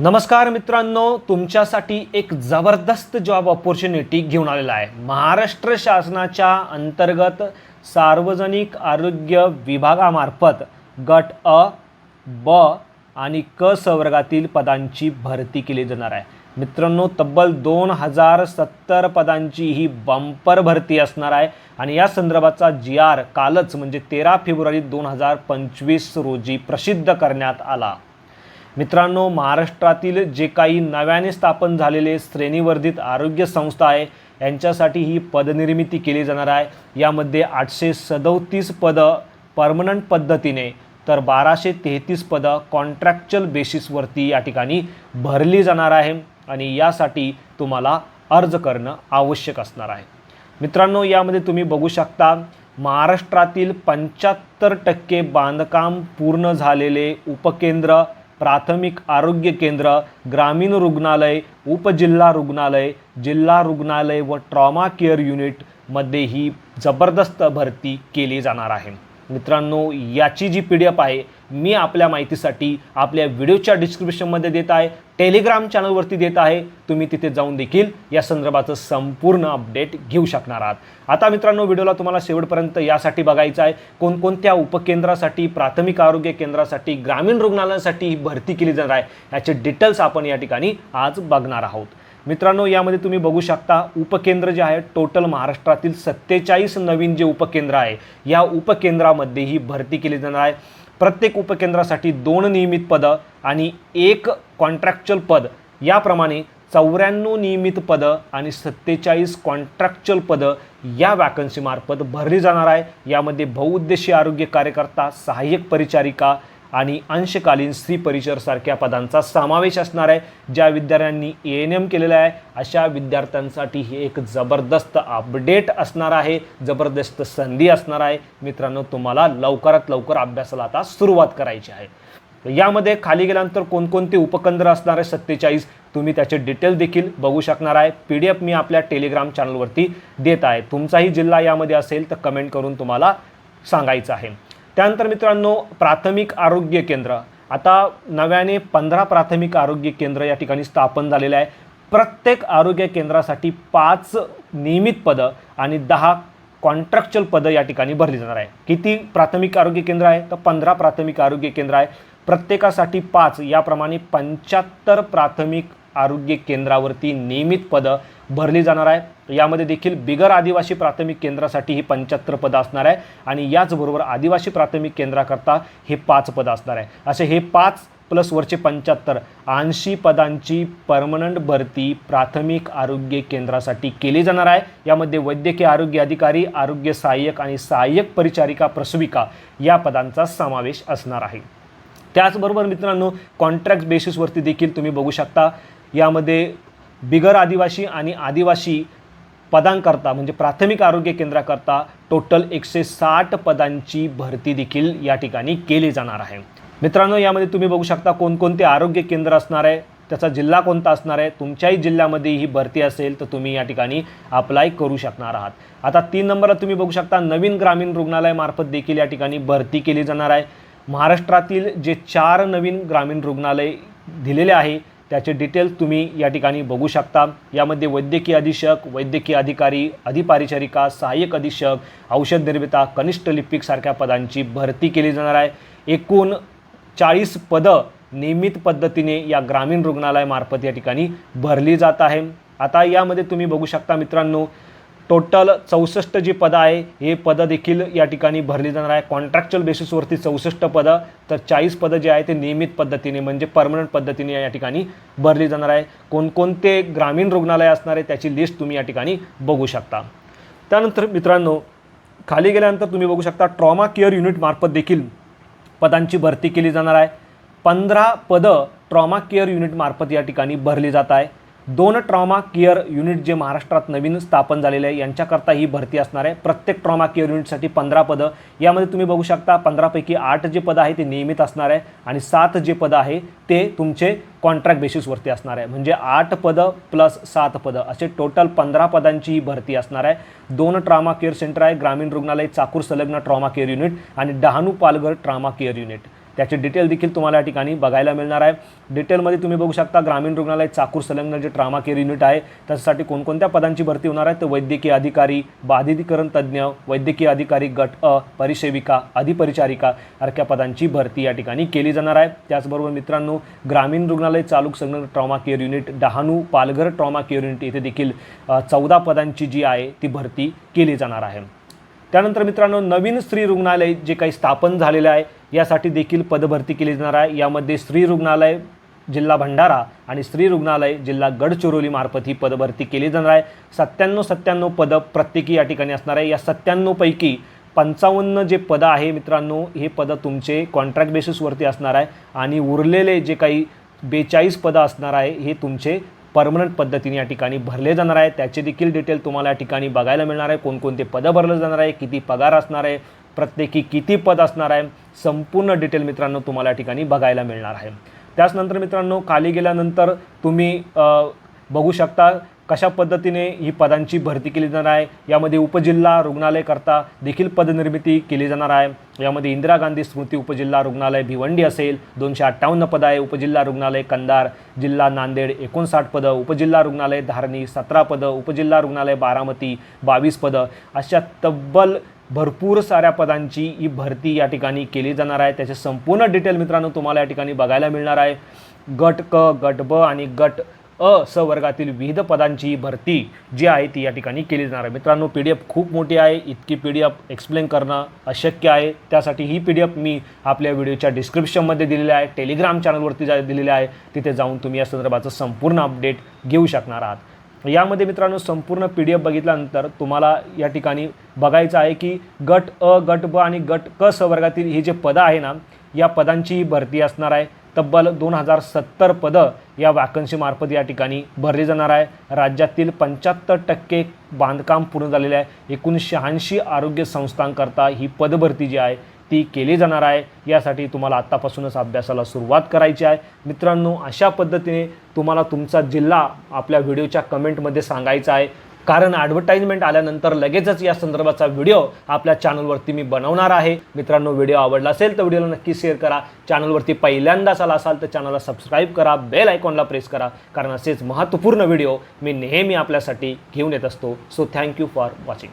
नमस्कार मित्रांनो तुमच्यासाठी एक जबरदस्त जॉब ऑपॉर्च्युनिटी घेऊन आलेला आहे. महाराष्ट्र शासनाच्या अंतर्गत सार्वजनिक आरोग्य विभागामार्फत गट अ ब आणि क संवर्गातील पदांची भरती केली जाणार आहे. मित्रांनो तब्बल दोन हजार सत्तर पदांची ही बंपर भरती असणार आहे आणि या संदर्भाचा जी आर कालच म्हणजे तेरा फेब्रुवारी दोन हजार पंचवीस रोजी प्रसिद्ध करण्यात आला. मित्रांनो महाराष्ट्रातील जे काही नव्याने स्थापन झालेले श्रेणीवर्धित आरोग्य संस्था आहे यांच्यासाठी ही पदनिर्मिती केली जाणार आहे. यामध्ये आठशे सदोतीस पदं परमनंट पद्धतीने तर बाराशे तेहतीस पदं कॉन्ट्रॅक्च्युअल बेसिसवरती या ठिकाणी भरली जाणार आहे आणि यासाठी तुम्हाला अर्ज करणं आवश्यक असणार आहे. मित्रांनो यामध्ये तुम्ही बघू शकता महाराष्ट्रातील पंच्याहत्तर टक्के बांधकाम पूर्ण झालेले उपकेंद्र प्राथमिक आरोग्य केंद्र ग्रामीण रुग्णालय उपजिल्हा रुग्णालय जिल्हा रुग्णालय व ट्रॉमा केअर युनिटमध्ये ही जबरदस्त भरती केली जाणार आहे. मित्रांनो याची जी पी डी एफ आहे मी आपल्या माहितीसाठी आपल्या व्हिडिओच्या डिस्क्रिप्शनमध्ये देत आहे. टेलिग्राम चॅनलवरती देत आहे. तुम्ही तिथे जाऊन देखील या संदर्भाचं संपूर्ण अपडेट घेऊ शकणार आहात. आता मित्रांनो व्हिडिओला तुम्हाला शेवटपर्यंत यासाठी बघायचं आहे. कोणकोणत्या उपकेंद्रासाठी प्राथमिक आरोग्य केंद्रासाठी ग्रामीण रुग्णालयासाठी ही भरती केली जाणार आहे याचे डिटेल्स आपण या ठिकाणी आज बघणार आहोत. मित्रांनो यामध्ये तुम्ही बघू शकता उपकेंद्र जे आहे टोटल महाराष्ट्रातील सत्तेचाळीस नवीन जे उपकेंद्र आहे या उपकेंद्रामध्ये ही भरती केली जाणार आहे. प्रत्येक उपकेंद्रासाठी दोन नियमित पदं आणि एक कॉन्ट्रॅक्च्युअल पद. याप्रमाणे चौऱ्याण्णव नियमित पदं आणि सत्तेचाळीस कॉन्ट्रॅक्च्युअल पदं या वॅकन्सीमार्फत भरली जाणार आहे. यामध्ये बहुउद्देशीय आरोग्य कार्यकर्ता सहाय्यक परिचारिका आणि अंशकालीन स्त्री परिचरसारख्या पदांचा समावेश असणार आहे. ज्या विद्यार्थ्यांनी ए एन एम केलेलं आहे अशा विद्यार्थ्यांसाठी हे एक जबरदस्त अपडेट असणार आहे. जबरदस्त संधी असणार आहे. मित्रांनो तुम्हाला लवकरात लवकर अभ्यासाला आता सुरुवात करायची आहे. यामध्ये खाली गेल्यानंतर कोणकोणते उपकेंद्र असणार आहे सत्तेचाळीस? तुम्ही त्याचे डिटेल देखील बघू शकणार आहे. पी डी एफ मी आपल्या टेलिग्राम चॅनलवरती देत आहे. तुमचाही जिल्हा यामध्ये असेल तर कमेंट करून तुम्हाला सांगायचं आहे. त्यानंतर मित्रांनो प्राथमिक आरोग्य केंद्र. आता नव्याने पंधरा प्राथमिक आरोग्य केंद्र या ठिकाणी स्थापन झालेलं आहे. प्रत्येक आरोग्य केंद्रासाठी पाच नियमित पदं आणि दहा कॉन्ट्रॅक्च्युअल पदं या ठिकाणी भरली जाणार आहे. किती प्राथमिक आरोग्य केंद्र आहे? तर पंधरा प्राथमिक आरोग्य केंद्र आहे. प्रत्येकासाठी पाच याप्रमाणे पंच्याहत्तर प्राथमिक आरोग्य केंद्रावरती नियमित पदं भरली जाणार आहे यामध्ये देखील बिगर आदिवासी प्राथमिक केंद्रासाठी ही पंच्याहत्तर पदं असणार आहे आणि याचबरोबर आदिवासी प्राथमिक केंद्राकरता हे पाच पदं असणार आहे असे हे पाच प्लस वरचे पंच्याहत्तर ऐंशी पदांची परमनंट भरती प्राथमिक आरोग्य केंद्रासाठी केली जाणार आहे. यामध्ये वैद्यकीय आरोग्य अधिकारी आरोग्य सहाय्यक आणि सहाय्यक परिचारिका प्रसविका या पदांचा समावेश असणार आहे. त्याचबरोबर मित्रांनो कॉन्ट्रॅक्ट बेसिसवरती देखील तुम्ही बघू शकता. यामध्ये बिगर आदिवासी आणि आदिवासी पदांकरता म्हणजे प्राथमिक आरोग्य केंद्राकरता टोटल एकशे साठ पदांची भरती देखील या ठिकाणी केली जाणार आहे. मित्रांनो यामध्ये तुम्ही बघू शकता कोणकोणते आरोग्य केंद्र असणार आहे त्याचा जिल्हा कोणता असणार आहे तुमच्याही जिल्ह्यामध्ये ही भरती असेल तर तुम्ही या ठिकाणी अप्लाय करू शकणार आहात. आता तीन नंबरला तुम्ही बघू शकता नवीन ग्रामीण रुग्णालयामार्फत देखील या ठिकाणी भरती केली जाणार आहे. महाराष्ट्रातील जे चार नवीन ग्रामीण रुग्णालय दिलेले आहे त्याचे डिटेल्स तुम्ही या ठिकाणी बघू शकता. यामध्ये वैद्यकीय अधीक्षक वैद्यकीय अधिकारी अधिपारिचारिका सहाय्यक अधीक्षक औषध निर्मिता कनिष्ठ लिपिक सारख्या पदांची भरती केली जाणार आहे. एकूण चाळीस पदं नियमित पद्धतीने या ग्रामीण रुग्णालयामार्फत या ठिकाणी भरली जात आहे. आता यामध्ये तुम्ही बघू शकता मित्रांनो टोटल चौसष्ट जी पदं आहे हे पदं देखील या ठिकाणी भरली जाणार आहे. कॉन्ट्रॅक्च्युअल बेसिसवरती चौसष्ट पदं तर चाळीस पदं जे आहे ते नियमित पद्धतीने म्हणजे परमनंट पद्धतीने या ठिकाणी भरली जाणार आहे. कोणकोणते ग्रामीण रुग्णालय असणार आहे त्याची लिस्ट तुम्ही या ठिकाणी बघू शकता. त्यानंतर मित्रांनो खाली गेल्यानंतर तुम्ही बघू शकता ट्रॉमा केअर युनिटमार्फत देखील पदांची भरती केली जाणार आहे. पंधरा पदं ट्रॉमा केअर युनिटमार्फत या ठिकाणी भरली जात आहे. दोन ट्रॉमा केअर युनिट जे महाराष्ट्रात नवीन स्थापन झालेले आहे यांच्याकरता ही भरती असणार आहे. प्रत्येक ट्रॉमा केअर युनिटसाठी पंधरा पदं. यामध्ये तुम्ही बघू शकता पंधरापैकी आठ जे पदं आहे ते नियमित असणार आहे आणि सात जे पदं आहे ते तुमचे कॉन्ट्रॅक्ट बेसिसवरती असणार आहे. म्हणजे आठ पदं प्लस सात पदं. असे टोटल पंधरा पदांची ही भरती असणार आहे. दोन ट्रॉमा केअर सेंटर आहे ग्रामीण रुग्णालय चाकूर संलग्न ट्रॉमा केअर युनिट आणि Dahanu Palghar trauma care unit त्याचे डिटेल देखील तुम्हाला या ठिकाणी बघायला मिळणार आहे. डिटेलमध्ये तुम्ही बघू शकता ग्रामीण रुग्णालय चाकूर संलग्न जे ट्रामा केअर युनिट आहे त्याच्यासाठी कोणकोणत्या पदांची भरती होणार आहे? तर वैद्यकीय अधिकारी बाधितीकरण तज्ज्ञ वैद्यकीय अधिकारी गट अ परिसेविका अधिपरिचारिका सारख्या पदांची भरती या ठिकाणी केली जाणार आहे. त्याचबरोबर मित्रांनो ग्रामीण रुग्णालय चालूक संलग्न trauma care unit Dahanu Palghar trauma care unit इथे देखील चौदा पदांची जी आहे ती भरती केली जाणार आहे. त्यानंतर मित्रांनो नवीन स्त्री रुग्णालय जे काही स्थापन झालेलं आहे यासाठी देखील पदभरती केली जाणार आहे. यामध्ये स्त्री रुग्णालय जिल्हा भंडारा आणि स्त्री रुग्णालय जिल्हा गडचिरोलीमार्फत ही पदभरती केली जाणार आहे. सत्त्याण्णव सत्त्याण्णव पदं प्रत्येकी या ठिकाणी असणार आहे. या सत्त्याण्णवपैकी पंचावन्न जे पदं आहे मित्रांनो हे पदं तुमचे कॉन्ट्रॅक्ट बेसिसवरती असणार आहे. आणि उरलेले जे काही बेचाळीस पदं असणार आहे हे तुमचे परमनंट पद्धतीने या ठिकाणी भरले जाणार आहे. त्याचे देखील डिटेल तुम्हाला या ठिकाणी बघायला मिळणार आहे. कोणकोणते पदं भरलं जाणार आहे किती पगार असणार आहे प्रत्येकी किती पद असणार आहे संपूर्ण डिटेल मित्रांनो तुम्हाला या ठिकाणी बघायला मिळणार आहे. त्याचनंतर मित्रांनो खाली गेल्यानंतर तुम्ही बघू शकता कशा पद्धतीने ही पदांची भरती केली जाणार आहे? यामध्ये उपजिल्हा रुग्णालयकरता देखील पदनिर्मिती केली जाणार आहे. यामध्ये इंदिरा गांधी स्मृती उपजिल्हा रुग्णालय भिवंडी असेल. दोनशे अठ्ठावन्न पदं आहे उपजिल्हा रुग्णालय कंधार जिल्हा नांदेड एकोणसाठ पदं उपजिल्हा रुग्णालय धारणी सतरा पदं उपजिल्हा रुग्णालय बारामती बावीस पदं. अशा तब्बल भरपूर साऱ्या पदांची ही भरती या ठिकाणी केली जाणार आहे. त्याचे संपूर्ण डिटेल मित्रांनो तुम्हाला या ठिकाणी बघायला मिळणार आहे. गट क गट ब आणि गट अ स वर्गातील विविध पदांची भरती जी आहे ती या ठिकाणी केली जाणार आहे. मित्रांनो पी डी एफ खूप मोठी आहे. इतकी पी डी एफ एक्सप्लेन करणं अशक्य आहे. त्यासाठी ही पी डी एफ मी आपल्या व्हिडिओच्या डिस्क्रिप्शनमध्ये दिलेली आहे. टेलिग्राम चॅनलवरती जा दिलेली आहे. तिथे जाऊन तुम्ही या संदर्भाचं संपूर्ण अपडेट घेऊ शकणार आहात. यामध्ये मित्रांनो संपूर्ण पी डी एफ बघितल्यानंतर तुम्हाला या ठिकाणी बघायचं आहे की गट अ गट ब आणि गट क स वर्गातील ही जे पदं आहे ना या पदांची भरती असणार आहे. तब्बल दोन हजार सत्तर पदं या वॅकन्सीमार्फत या ठिकाणी भरली जाणार आहे. राज्यातील पंच्याहत्तर टक्के बांधकाम पूर्ण झालेले आहे. एकूण शहाऐंशी आरोग्य संस्थांकरता ही पदभरती जी आहे ती केली जाणार आहे. यासाठी तुम्हाला आत्तापासूनच अभ्यासाला सुरुवात करायची आहे. मित्रांनो अशा पद्धतीने तुम्हाला तुमचा जिल्हा आपल्या व्हिडिओच्या कमेंटमध्ये सांगायचा आहे. कारण ॲडव्हर्टाइजमेंट आल्यानंतर लगेचच या संदर्भाचा व्हिडिओ आपल्या चॅनलवरती मी बनवणार आहे. मित्रांनो व्हिडिओ आवडला असेल तर व्हिडिओला नक्की शेअर करा. चॅनलवरती पहिल्यांदाच आला असाल तर चॅनलला सबस्क्राईब करा. बेल आयकॉनला प्रेस करा. कारण असेच महत्त्वपूर्ण व्हिडिओ मी नेहमी आपल्यासाठी घेऊन येत असतो. So thank you for watching